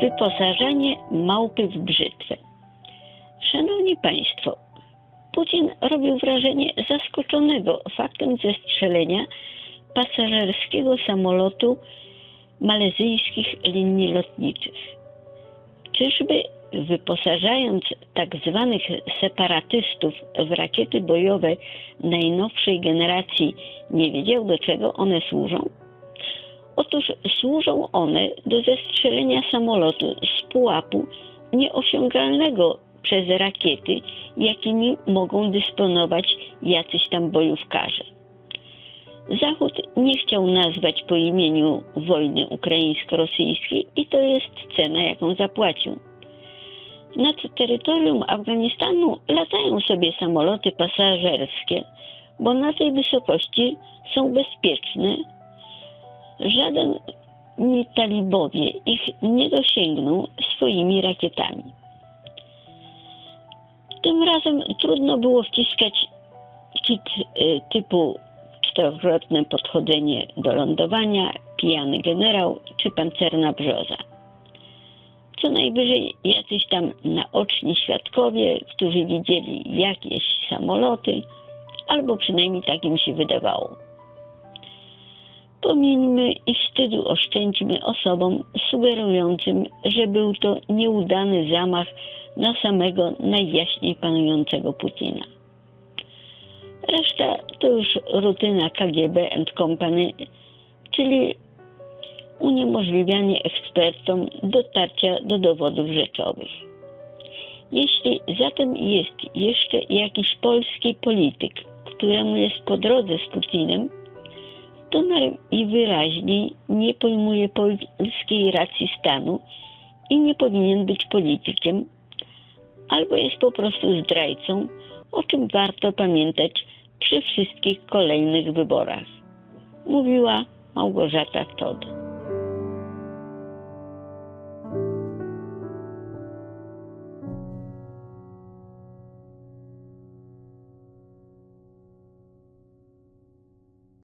Wyposażenie małpy w brzytwę. Szanowni Państwo, Putin robił wrażenie zaskoczonego faktem zestrzelenia pasażerskiego samolotu malezyjskich linii lotniczych. Czyżby wyposażając tak zwanych separatystów w rakiety bojowe najnowszej generacji nie wiedział do czego one służą? Otóż służą one do zestrzelenia samolotu z pułapu nieosiągalnego przez rakiety, jakimi mogą dysponować jacyś tam bojówkarze. Zachód nie chciał nazwać po imieniu wojny ukraińsko-rosyjskiej i to jest cena, jaką zapłacił. Nad terytorium Afganistanu latają sobie samoloty pasażerskie, bo na tej wysokości są bezpieczne. Żaden ni talibowie ich nie dosięgną swoimi rakietami. Tym razem trudno było wciskać kit y, typu czterokrotne podchodzenie do lądowania, pijany generał czy pancerna brzoza. Co najwyżej jacyś tam naoczni świadkowie, którzy widzieli jakieś samoloty, albo przynajmniej tak im się wydawało. Pomińmy i wstydu oszczędźmy osobom sugerującym, że był to nieudany zamach na samego najjaśniej panującego Putina. Reszta to już rutyna KGB and Company, czyli uniemożliwianie ekspertom dotarcia do dowodów rzeczowych. Jeśli zatem jest jeszcze jakiś polski polityk, któremu jest po drodze z Putinem, to najwyraźniej nie pojmuje polskiej racji stanu i nie powinien być politykiem, albo jest po prostu zdrajcą, o czym warto pamiętać przy wszystkich kolejnych wyborach. Mówiła Małgorzata Todd.